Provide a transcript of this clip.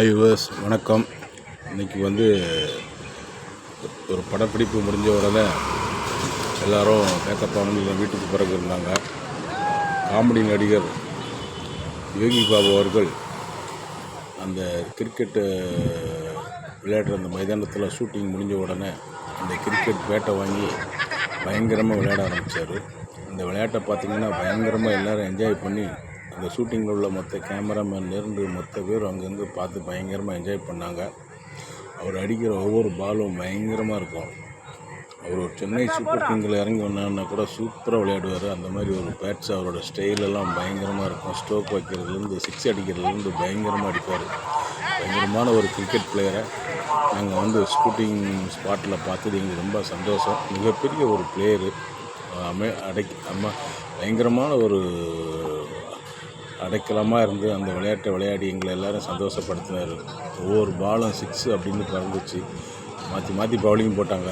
ஐவர்ஸ் வணக்கம். இன்றைக்கி வந்து ஒரு படப்பிடிப்பு முடிஞ்ச உடனே எல்லோரும் மேக்கப் ஆனவங்க வீட்டுக்கு பிறகு இருந்தாங்க. காமெடி நடிகர் யோகி பாபு அவர்கள் அந்த கிரிக்கெட்டு விளையாடுற அந்த மைதானத்தில் ஷூட்டிங் முடிஞ்ச உடனே அந்த கிரிக்கெட் பேட்டை வாங்கி பயங்கரமாக விளையாட ஆரம்பித்தார் இந்த விளையாட்டை பார்த்திங்கன்னா பயங்கரமாக எல்லோரும் என்ஜாய் பண்ணி அந்த ஷூட்டிங்கில் உள்ள மொத்த கேமராமேன் இருந்து மொத்த பேர் அங்கங்கே பார்த்து பயங்கரமாக என்ஜாய் பண்ணாங்க. அவர் அடிக்கிற ஒவ்வொரு பாலும் பயங்கரமாக இருக்கும். அவர் ஒரு சென்னை சூப்பர் கிங்கில் இறங்கி வந்தான்னா கூட சூப்பராக விளையாடுவார். அந்த மாதிரி ஒரு பேட்ஸ் அவரோட ஸ்டைலெல்லாம் பயங்கரமாக இருக்கும். ஸ்ட்ரோக் வைக்கிறதுலேருந்து சிக்ஸ் அடிக்கிறதுலேருந்து பயங்கரமாக அடிப்பார். பயங்கரமான ஒரு கிரிக்கெட் பிளேயரை நாங்கள் வந்து ஷூட்டிங் ஸ்பாட்டில் பார்த்தது எங்களுக்கு ரொம்ப சந்தோஷம். மிகப்பெரிய ஒரு பிளேயரு அமை அடைக் அம்மா பயங்கரமான ஒரு அடைக்கலமாக இருந்து அந்த விளையாட்டை விளையாடி எங்களை எல்லோரும் சந்தோஷப்படுத்தினார். ஒவ்வொரு பாலும் சிக்ஸு அப்படின்னு பறந்துச்சு. மாற்றி மாற்றி பவுலிங் போட்டாங்க.